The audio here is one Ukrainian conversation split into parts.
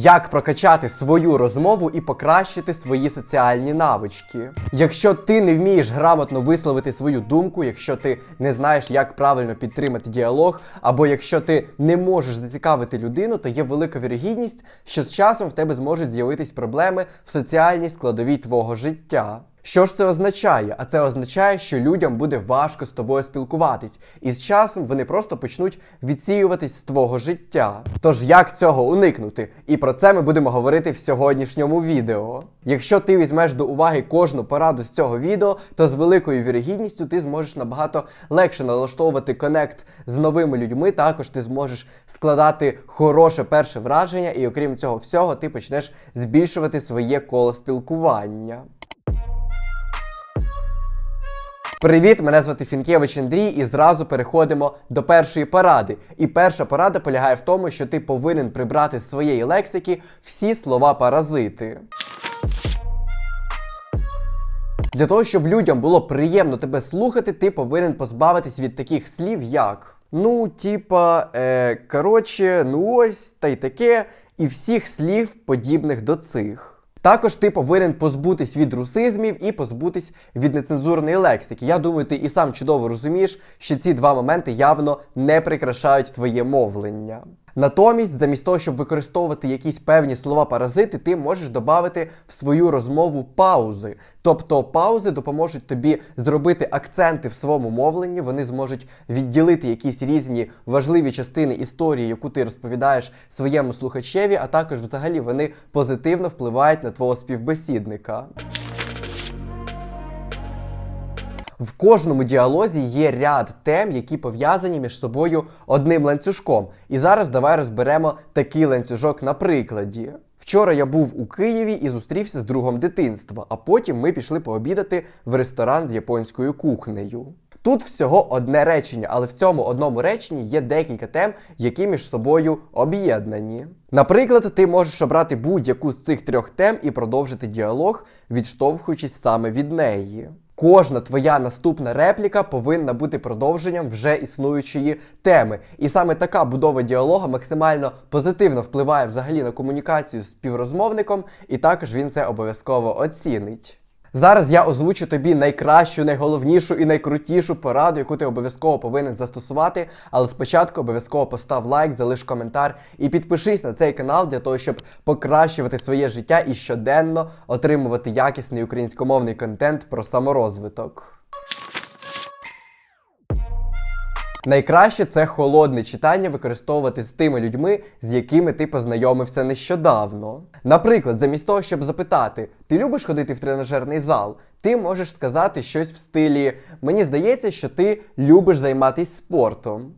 Як прокачати свою розмову і покращити свої соціальні навички. Якщо ти не вмієш грамотно висловити свою думку, якщо ти не знаєш, як правильно підтримати діалог, або якщо ти не можеш зацікавити людину, то є велика вірогідність, що з часом в тебе зможуть з'явитись проблеми в соціальній складовій твого життя. Що ж це означає? А це означає, що людям буде важко з тобою спілкуватись, і з часом вони просто почнуть відсіюватись з твого життя. Тож як цього уникнути? І про це ми будемо говорити в сьогоднішньому відео. Якщо ти візьмеш до уваги кожну пораду з цього відео, то з великою вірогідністю ти зможеш набагато легше налаштовувати конект з новими людьми. Також ти зможеш складати хороше перше враження, і окрім цього всього, ти почнеш збільшувати своє коло спілкування. Привіт, мене звати Фінкевич Андрій, і зразу переходимо до першої поради. І перша порада полягає в тому, що ти повинен прибрати з своєї лексики всі слова паразити. Для того, щоб людям було приємно тебе слухати, ти повинен позбавитись від таких слів, як ну, типа, е, коротше, ну ось та й таке, і всіх слів, подібних до цих. Також ти повинен позбутись від русизмів і позбутись від нецензурної лексики. Я думаю, ти і сам чудово розумієш, що ці два моменти явно не прикрашають твоє мовлення. Натомість, замість того, щоб використовувати якісь певні слова паразити, ти можеш додати в свою розмову паузи. Тобто паузи допоможуть тобі зробити акценти в своєму мовленні, вони зможуть відділити якісь різні важливі частини історії, яку ти розповідаєш своєму слухачеві, а також взагалі вони позитивно впливають на твого співбесідника. В кожному діалозі є ряд тем, які пов'язані між собою одним ланцюжком. І зараз давай розберемо такий ланцюжок на прикладі. Вчора я був у Києві і зустрівся з другом дитинства, а потім ми пішли пообідати в ресторан з японською кухнею. Тут всього одне речення, але в цьому одному реченні є декілька тем, які між собою об'єднані. Наприклад, ти можеш обрати будь-яку з цих трьох тем і продовжити діалог, відштовхуючись саме від неї. Кожна твоя наступна репліка повинна бути продовженням вже існуючої теми. І саме така будова діалога максимально позитивно впливає взагалі на комунікацію з співрозмовником, і також він це обов'язково оцінить. Зараз я озвучу тобі найкращу, найголовнішу і найкрутішу пораду, яку ти обов'язково повинен застосувати. Але спочатку обов'язково постав лайк, залиш коментар і підпишись на цей канал для того, щоб покращувати своє життя і щоденно отримувати якісний українськомовний контент про саморозвиток. Найкраще це холодне читання використовувати з тими людьми, з якими ти познайомився нещодавно. Наприклад, замість того, щоб запитати, ти любиш ходити в тренажерний зал, ти можеш сказати щось в стилі Мені здається, що ти любиш займатися спортом.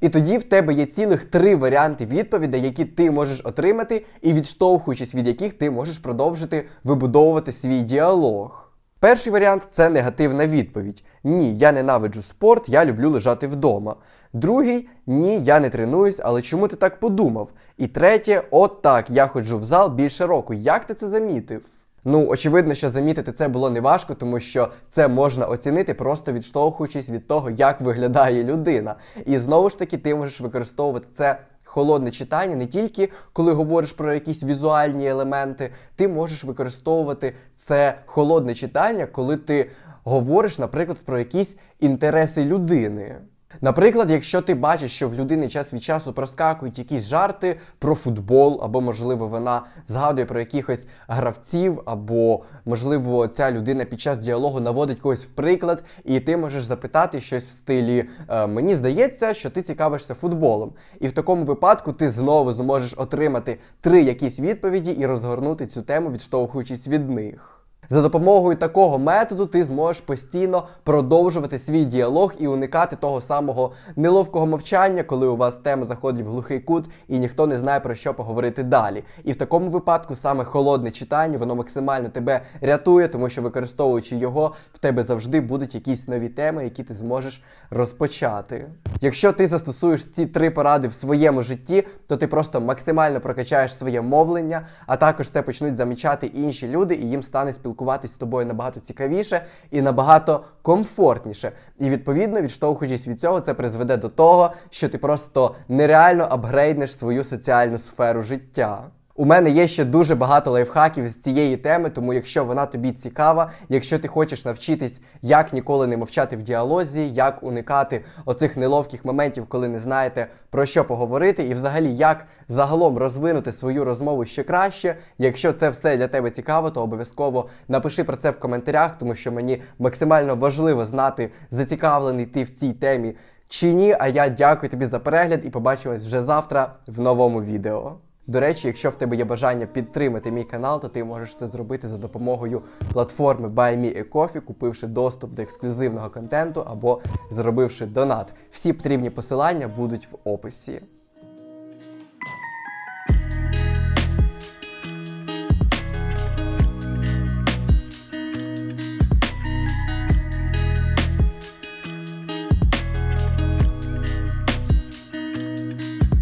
І тоді в тебе є цілих три варіанти відповідей, які ти можеш отримати, і відштовхуючись від яких ти можеш продовжити вибудовувати свій діалог. Перший варіант це негативна відповідь. Ні, я ненавиджу спорт, я люблю лежати вдома. Другий ні, я не тренуюсь, але чому ти так подумав? І третє, от так, я ходжу в зал більше року. Як ти це замітив? Ну, очевидно, що замітити це було неважко, тому що це можна оцінити, просто відштовхуючись від того, як виглядає людина. І знову ж таки, ти можеш використовувати це холодне читання не тільки коли говориш про якісь візуальні елементи, ти можеш використовувати це холодне читання, коли ти говориш, наприклад, про якісь інтереси людини. Наприклад, якщо ти бачиш, що в людини час від часу проскакують якісь жарти про футбол, або, можливо, вона згадує про якихось гравців, або, можливо, ця людина під час діалогу наводить когось в приклад, і ти можеш запитати щось в стилі «Е, Мені здається, що ти цікавишся футболом. І в такому випадку ти знову зможеш отримати три якісь відповіді і розгорнути цю тему, відштовхуючись від них. За допомогою такого методу ти зможеш постійно продовжувати свій діалог і уникати того самого неловкого мовчання, коли у вас тема заходить в глухий кут і ніхто не знає про що поговорити далі. І в такому випадку саме холодне читання, воно максимально тебе рятує, тому що використовуючи його, в тебе завжди будуть якісь нові теми, які ти зможеш розпочати. Якщо ти застосуєш ці три поради в своєму житті, то ти просто максимально прокачаєш своє мовлення, а також це почнуть замічати інші люди, і їм стане спілкуватись з тобою набагато цікавіше і набагато комфортніше. І відповідно, відштовхуючись від цього, це призведе до того, що ти просто нереально апгрейднеш свою соціальну сферу життя. У мене є ще дуже багато лайфхаків з цієї теми, тому якщо вона тобі цікава, якщо ти хочеш навчитись, як ніколи не мовчати в діалозі, як уникати оцих неловких моментів, коли не знаєте про що поговорити, і взагалі як загалом розвинути свою розмову ще краще. Якщо це все для тебе цікаво, то обов'язково напиши про це в коментарях, тому що мені максимально важливо знати, зацікавлений ти в цій темі чи ні. А я дякую тобі за перегляд і побачимось вже завтра в новому відео. До речі, якщо в тебе є бажання підтримати мій канал, то ти можеш це зробити за допомогою платформи BuyMeACoffee, купивши доступ до ексклюзивного контенту або зробивши донат. Всі потрібні посилання будуть в описі.